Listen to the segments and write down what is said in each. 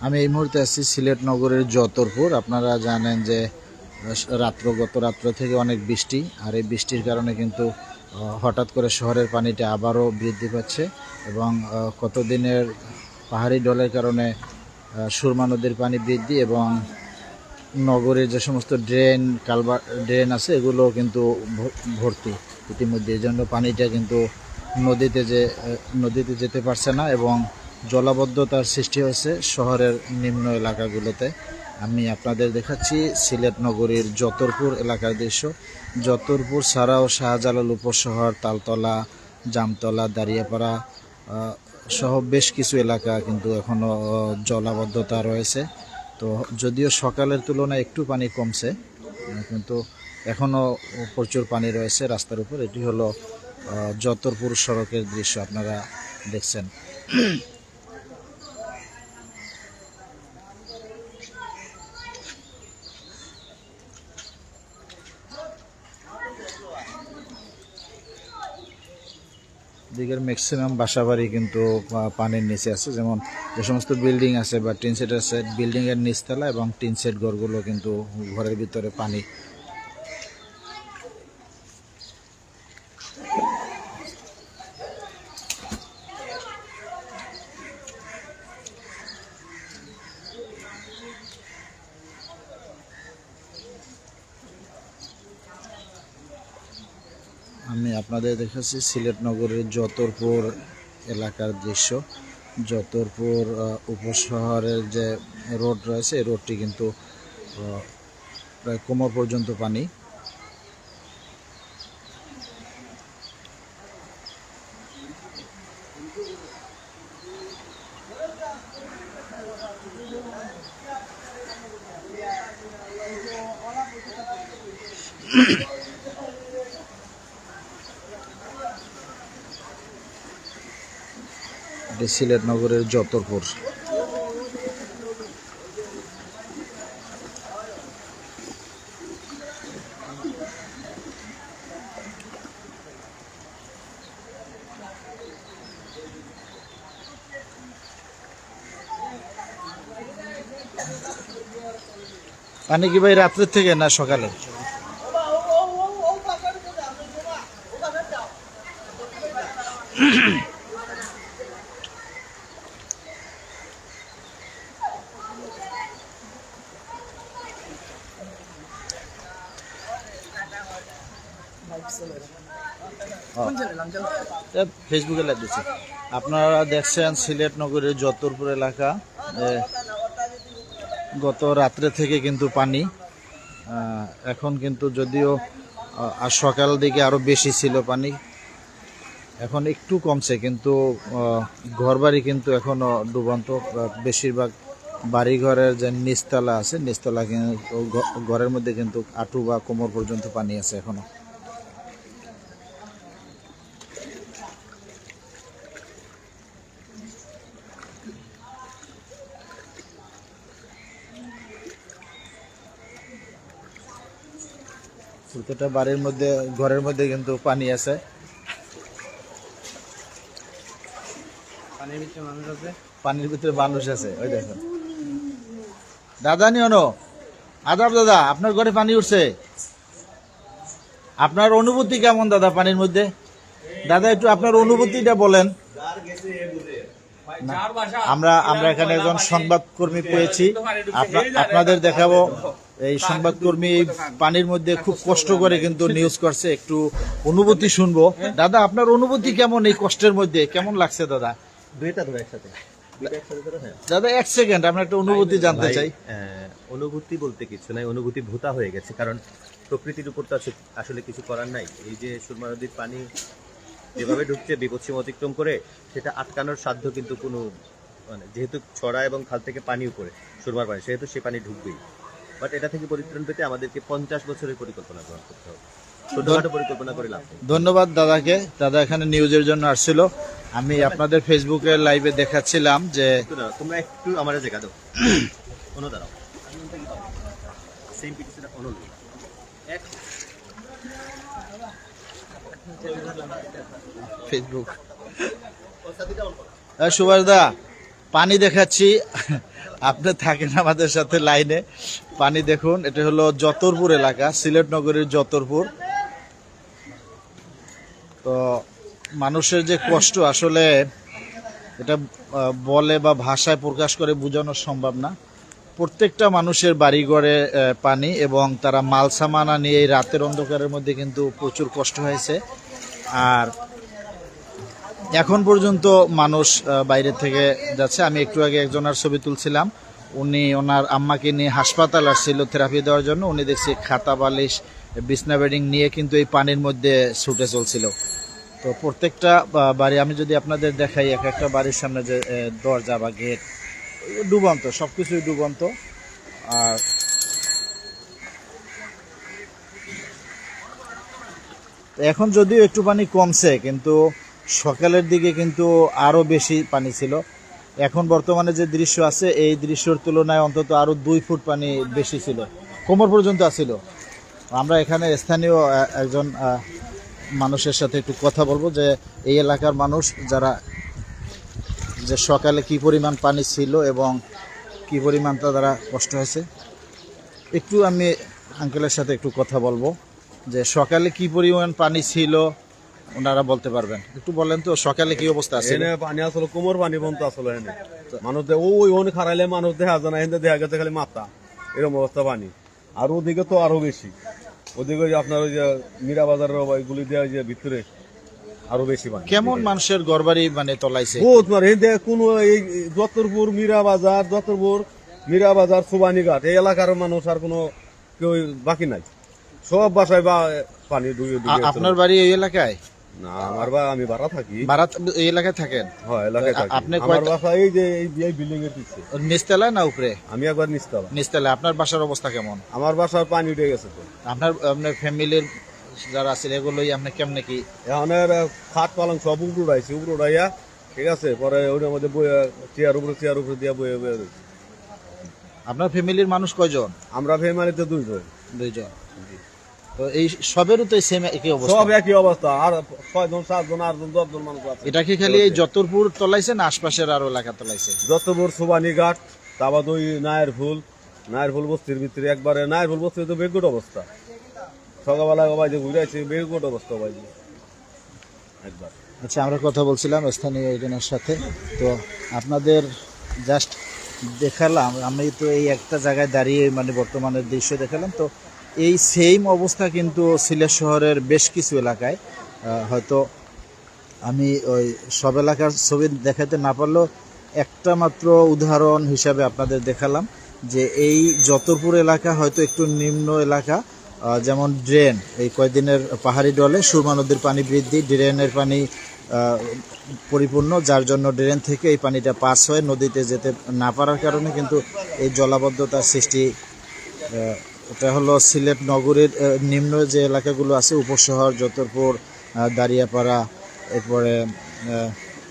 আমি এই মুহূর্তে আছি সিলেট নগরের যতরপুর। আপনারা জানেন যে রাত্র, গত রাত্র থেকে অনেক বৃষ্টি, আর এই বৃষ্টির কারণে কিন্তু হঠাৎ করে শহরের পানিটা আবারও বৃদ্ধি পাচ্ছে এবং কতদিনের পাহাড়ি ডলের কারণে সুরমা নদীর পানি বৃদ্ধি এবং নগরের যে সমস্ত ড্রেন কালবার ড্রেন আছে এগুলো কিন্তু ভর্তি। ইতিমধ্যে এই জন্য পানিটা কিন্তু নদীতে যে নদীতে যেতে পারছে না এবং জলাবদ্ধতার সৃষ্টি হয়েছে শহরের নিম্ন এলাকাগুলোতে। আমি আপনাদের দেখাচ্ছি সিলেট নগরীর যতরপুর এলাকার দৃশ্য। যতরপুর ছাড়াও শাহজালাল উপশহর, তালতলা, জামতলা, দাঁড়িয়াপাড়া সহ বেশ কিছু এলাকা কিন্তু এখনও জলাবদ্ধতা রয়েছে। তো যদিও সকালের তুলনায় একটু পানি কমছে কিন্তু এখনও প্রচুর পানি রয়েছে রাস্তার উপর। এটি হলো যতরপুর সড়কের দৃশ্য আপনারা দেখছেন। দিকের ম্যাক্সিমাম বাসাবাড়ি কিন্তু পানির নিচে আছে। যেমন যে সমস্ত বিল্ডিং আছে বা টিন সেট আছে বিল্ডিংয়ের নিচতলা এবং টিন সেট ঘরগুলো কিন্তু ঘরের ভিতরে পানি আমি আপনাদের দেখাচ্ছি সিলেট নগরের যতরপুর এলাকার দৃশ্য। যতরপুর উপশহরের যে রোড রয়েছে রোডটি কিন্তু প্রায় কোমর পর্যন্ত পানি। এটি সিলেট নগরের যতরপুর পানি কি ভাই রাত্রের থেকে না সকালে ফেসবুকে লাইভ দিচ্ছি আপনারা দেখছেন সিলেট নগরের যতরপুর এলাকা। গত রাত্রে থেকে কিন্তু পানি। এখন কিন্তু যদিও আর সকাল দিকে আরও বেশি ছিল পানি। এখন একটু কমছে, কিন্তু ঘরবাড়ি কিন্তু এখনও ডুবন্ত। বেশিরভাগ বাড়িঘরের যে নিচতলা আছে, নিচতলা কিন্তু ঘরের মধ্যে কিন্তু আঁটু বা কোমর পর্যন্ত পানি আছে এখনও। প্রত্যেকটা বাড়ির মধ্যে ঘরের মধ্যে কিন্তু পানি আছে। পানির ভিতরে মানুষ আছে? পানির ভিতরে মানুষ আছে ওই দেখেন। দাদা নিয়নো আদাব দাদা আপনার ঘরে পানি উঠছে। আপনার অনুভূতি কেমন দাদা পানির মধ্যে? দাদা একটু আপনার অনুভূতিটা বলেন। আমরা আমরা এখানে একজন সংবাদকর্মী পেয়েছি। আপনা- আপনাদের দেখাবো। এই সংবাদকর্মী পানির মধ্যে খুব কষ্ট করে কিন্তু নিউজ করছে একটু অনুভূতি শুনব। দাদা আপনার অনুভূতি কেমন এই কষ্টের মধ্যে? কেমন লাগছে দাদা? দুইটা ধরে একসাথে। হ্যাঁ। দাদা এক সেকেন্ড আমরা একটা অনুভূতি জানতে চাই। অনুভূতি বলতে কিছু নাই অনুভূতি ভূতা হয়ে গেছে কারণ প্রকৃতির উপর তো আসলে- আসলে কিছু করার নাই। এই যে সুরমা নদীর পানি যেভাবে ঢুকছে বিপদসীমা অতিক্রম করে সেটা আটকানোর সাধ্য কিন্তু কোনো মানে যেহেতু ছড়া এবং খাল থেকে পানি উপরে সুরমার পানি সেহেতু সে পানি ঢুকবেই। বাট এটা থেকে পরিত্রাণ পেতে আমাদেরকে পঞ্চাশ বছরের পরিকল্পনা গ্রহণ করতে হবে। ছোটখাটো পরিকল্পনা করে লাভ ধন্যবাদ দাদাকে। দাদা এখানে নিউজের জন্য আসছিল। আমি আপনাদের ফেসবুকে লাইভে দেখাচ্ছিলাম যে তোমরা একটু আমার জায়গা দাও। কোনো দাঁড়াও। সেম পিটিশন অনু এক। ফেসবুক সুভাষ দা পানি দেখাচ্ছি। আপনি থাকেন আমাদের সাথে লাইনে। পানি দেখুন, এটা হলো যতরপুর এলাকা, সিলেট নগরীর যতরপুর। তো মানুষের যে কষ্ট, আসলে এটা বলে বা ভাষায় প্রকাশ করে বোঝানো সম্ভব না। প্রত্যেকটা মানুষের বাড়িঘরে পানি এবং তারা মাল সামানা নিয়ে এই রাতের অন্ধকারের মধ্যে কিন্তু প্রচুর কষ্ট হয়েছে। আর এখন পর্যন্ত মানুষ বাইরে থেকে যাচ্ছে। আমি একটু আগে একজনের ছবি তুলছিলাম। উনি ওনার আম্মাকে নিয়ে হাসপাতাল আসছিল থেরাপি দেওয়ার জন্য। উনি দেখছি খাতা, বালিশ, বিছনা, বেডিং নিয়ে কিন্তু এই পানির মধ্যে ছুটে চলছিল। তো প্রত্যেকটা বাড়ি, আমি যদি আপনাদের দেখাই, এক একটা বাড়ির সামনে যে দরজা বা গেট, ডুবন্ত সব কিছুই ডুবন্ত। আর এখন যদিও একটু পানি কমছে, কিন্তু সকালের দিকে কিন্তু আরও বেশি পানি ছিল। এখন বর্তমানে যে দৃশ্য আছে, এই দৃশ্যর তুলনায় অন্তত আরও দুই ফুট পানি বেশি ছিল। কোমর পর্যন্ত আছিল। আমরা এখানে স্থানীয় একজন মানুষের সাথে একটু কথা বলব যে, এই এলাকার মানুষ যারা যে সকালে কি পরিমাণ পানি ছিল এবং কি পরিমাণ তারা কষ্ট হয়েছে। একটু আমি আঙ্কেলের সাথে একটু কথা বলব যে সকালে কি পরিমাণ পানি ছিল ওনারা বলতে পারবেন। একটু বলেন তো সকালে কি অবস্থা আছে? এনে পানি আসলে কোমর পানি বন্ধ আসলে এনে। মানুষ দে- ওই ওন খারাইলে মানুষ দেখা যায় না এনে দেখা গেছে খালি মাথা। এরকম অবস্থা পানি। আর ওদিকে তো আরও বেশি। ওদিকে আপনার ওই যে মীরা বাজারের ওইগুলি দেওয়া যে ভিতরে আরও বেশি পানি। কেমন মানুষের ঘরবাড়ি মানে তলাইছে? বহুত মানে এই কোন এই যতরপুর মীরা বাজার যতরপুর মীরা বাজার সুবানীঘাট এই এলাকার মানুষ আর কোনো কেউ বাকি নাই। সব বাসায় বা পানি ডুবে আপনার বাড়ি এই এলাকায়? না আমার বা আমি ভাড়া থাকি। ভাড়া এই এলাকায় থাকেন? হ্যাঁ এলাকায় থাকি। আপনি আমার বাসা এই যে এই এই বিল্ডিং এর পিছে। নিচতলায় না উপরে? আমি একবার নিচতলা নিচতলায়। আপনার বাসার অবস্থা কেমন? আমার বাসার পানি উঠে গেছে তো। আপনার আপনার ফ্যামিলির যারা আছে এগুলোই আপনি কেমনে কি? এখন খাট পালং সব উপরে উড়াইছে উপরে উড়াইয়া ঠিক আছে পরে ওটার মধ্যে বইয়া চেয়ার উপরে চেয়ার উপরে দিয়া বইয়া বইয়া রয়েছে। আপনার ফ্যামিলির মানুষ কয়জন? আমরা ফ্যামিলিতে দুইজন। দুইজন। তো এই সবেরও তো সেম একই অবস্থা। সব একই অবস্থা। আর ছয়জন সাতজন আটজন দশজন মানুষ আছে। এটা কি খালি এই যতরপুর তলাইছে না আশপাশের আরও এলাকা তলাইছে? যত বড় সোবানি ঘাট ওই নায়ের ফুল নায়ের ফুল বস্তির ভিতরে একবারে নায়ের ফুল বস্তির তো বেগুট অবস্থা। সকালবেলা বাজে ঘুরে আছে বেগুট অবস্থা বাজে একবার। আচ্ছা আমরা কথা বলছিলাম স্থানীয় একজনের সাথে। তো আপনাদের জাস্ট দেখালাম আমি তো এই একটা জায়গায় দাঁড়িয়ে মানে বর্তমানের দৃশ্য দেখালাম। তো এই সেম অবস্থা কিন্তু সিলেট শহরের বেশ কিছু এলাকায়। হয়তো আমি ওই সব এলাকার ছবি দেখাতে না পারলেও একটা মাত্র উদাহরণ হিসাবে আপনাদের দেখালাম যে এই যতরপুর এলাকা হয়তো একটু নিম্ন এলাকা যেমন ড্রেন, এই কয়েকদিনের পাহাড়ি ডলে সুরমা নদীর পানি বৃদ্ধি, ড্রেনের পানি পরিপূর্ণ, যার জন্য ড্রেন থেকে এই পানিটা পাস হয়ে নদীতে যেতে না পারার কারণে কিন্তু এই জলাবদ্ধতার সৃষ্টি এটা হলো সিলেট নগরীর নিম্ন যে এলাকাগুলো আছে, উপশহর, যতরপুর দাঁড়িয়াপাড়া, এরপরে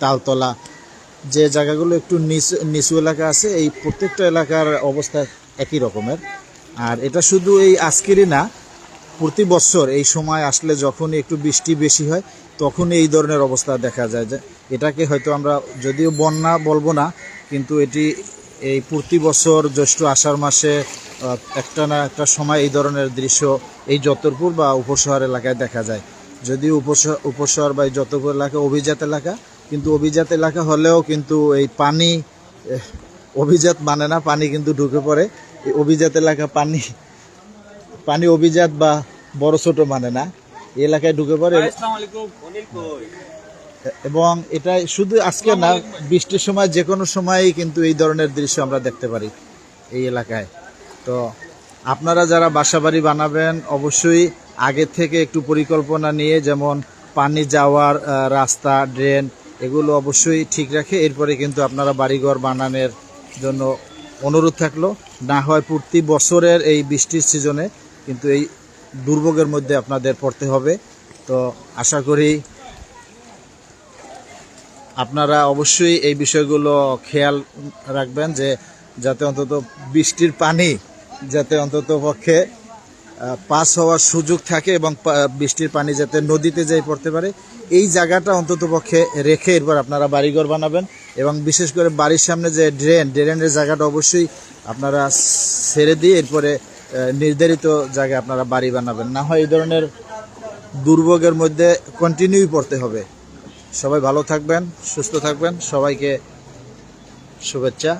তালতলা, যে জায়গাগুলো একটু নিচু নিচু এলাকা আছে, এই প্রত্যেকটা এলাকার অবস্থা একই রকমের। আর এটা শুধু এই আজকেরই না, প্রতি বছর এই সময় আসলে যখনই একটু বৃষ্টি বেশি হয় তখন এই ধরনের অবস্থা দেখা যায় যে, এটাকে হয়তো আমরা যদিও বন্যা বলব না, কিন্তু এটি এই প্রতি বছর জ্যৈষ্ঠ আষাঢ় মাসে একটা না একটা সময় এই ধরনের দৃশ্য এই যতরপুর বা উপশহর এলাকায় দেখা যায়। যদিও উপশহর উপশহর বা এই যতরপুর এলাকা অভিজাত এলাকা কিন্তু অভিজাত এলাকা হলেও কিন্তু এই পানি অভিজাত মানে না পানি কিন্তু ঢুকে পড়ে। এই অভিজাত এলাকা পানি পানি অভিজাত বা বড় ছোট মানে না। এই এলাকায় ঢুকে পড়ে এবং এটা শুধু আজকে না বৃষ্টির সময় যে কোনো সময়ই কিন্তু এই ধরনের দৃশ্য আমরা দেখতে পারি এই এলাকায়। তো আপনারা যারা বাসাবাড়ি বানাবেন, অবশ্যই আগে থেকে একটু পরিকল্পনা নিয়ে, যেমন পানি যাওয়ার রাস্তা, ড্রেন, এগুলো অবশ্যই ঠিক রাখে এরপরে কিন্তু আপনারা বাড়িঘর বানানোর জন্য অনুরোধ থাকল। না হয় প্রতি বছরের এই বৃষ্টির সিজনে কিন্তু এই দুর্ভোগের মধ্যে আপনাদের পড়তে হবে। তো আশা করি আপনারা অবশ্যই এই বিষয়গুলো খেয়াল রাখবেন যে যাতে অন্তত বৃষ্টির পানি যাতে অন্তত পক্ষে পাস হওয়ার সুযোগ থাকে এবং বৃষ্টির পানি যাতে নদীতে যাই পড়তে পারে। এই জায়গাটা অন্তত পক্ষে রেখে এরপর আপনারা বাড়িঘর বানাবেন এবং বিশেষ করে বাড়ির সামনে যে ড্রেন, ড্রেনের জায়গাটা অবশ্যই আপনারা ছেড়ে দিয়ে এরপরে নির্ধারিত জায়গায় আপনারা বাড়ি বানাবেন। না হয় এই ধরনের দুর্ভোগের মধ্যে কন্টিনিউ পড়তে হবে। সবাই ভালো থাকবেন, সুস্থ থাকবেন, সবাইকে শুভেচ্ছা।